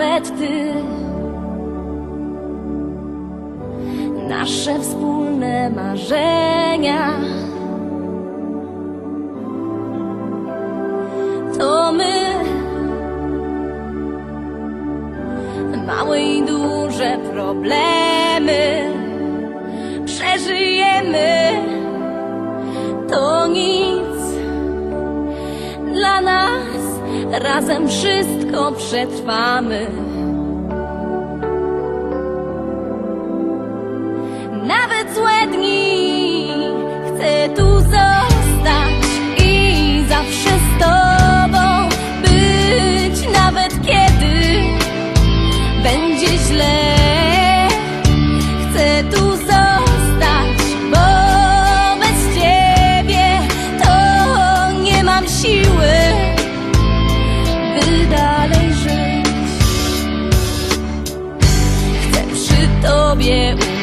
nawet ty. Nasze wspólne marzenia to my, małe i duże problemy przeżyjemy. razem wszystko przetrwamy. Nawet złe Yeah.